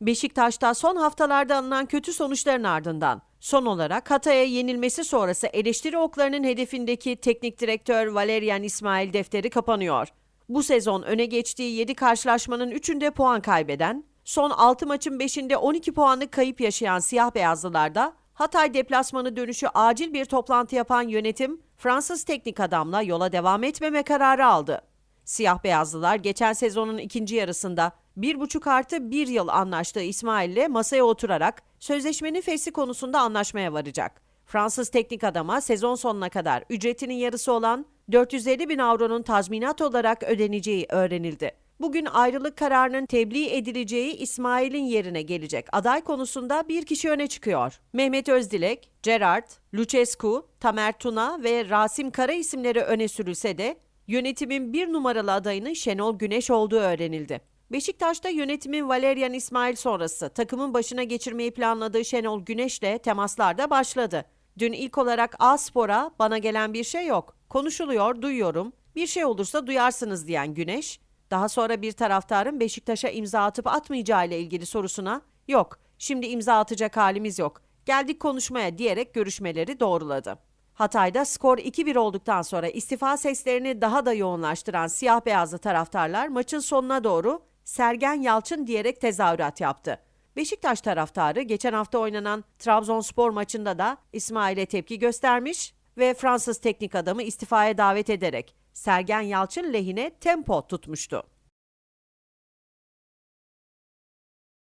Beşiktaş'ta son haftalarda alınan kötü sonuçların ardından son olarak Hatay'a yenilmesi sonrası eleştiri oklarının hedefindeki teknik direktör Valerian İsmail defteri kapanıyor. Bu sezon öne geçtiği 7 karşılaşmanın 3'ünde puan kaybeden, son 6 maçın 5'inde 12 puanlık kayıp yaşayan siyah beyazlılarda Hatay deplasmanı dönüşü acil bir toplantı yapan yönetim Fransız teknik adamla yola devam etmeme kararı aldı. Siyah beyazlılar geçen sezonun ikinci yarısında bir buçuk artı bir yıl anlaştığı İsmail ile masaya oturarak sözleşmenin fesli konusunda anlaşmaya varacak. Fransız teknik adama sezon sonuna kadar ücretinin yarısı olan 450 bin avronun tazminat olarak ödeneceği öğrenildi. Bugün ayrılık kararının tebliğ edileceği İsmail'in yerine gelecek aday konusunda bir kişi öne çıkıyor. Mehmet Özdilek, Gerard, Lucescu, Tamer Tuna ve Rasim Kara isimleri öne sürülse de yönetimin bir numaralı adayının Şenol Güneş olduğu öğrenildi. Beşiktaş'ta yönetimin Valerian İsmail sonrası takımın başına geçirmeyi planladığı Şenol Güneş'le temaslar da başladı. Dün ilk olarak A-Spor'a bana gelen bir şey yok. Konuşuluyor, duyuyorum. Bir şey olursa duyarsınız diyen Güneş, daha sonra bir taraftarın Beşiktaş'a imza atıp atmayacağı ile ilgili sorusuna yok, şimdi imza atacak halimiz yok. Geldik konuşmaya diyerek görüşmeleri doğruladı. Hatay'da skor 2-1 olduktan sonra istifa seslerini daha da yoğunlaştıran siyah beyazlı taraftarlar maçın sonuna doğru Sergen Yalçın diyerek tezahürat yaptı. Beşiktaş taraftarı geçen hafta oynanan Trabzonspor maçında da İsmail'e tepki göstermiş ve Fransız teknik adamı istifaya davet ederek Sergen Yalçın lehine tempo tutmuştu.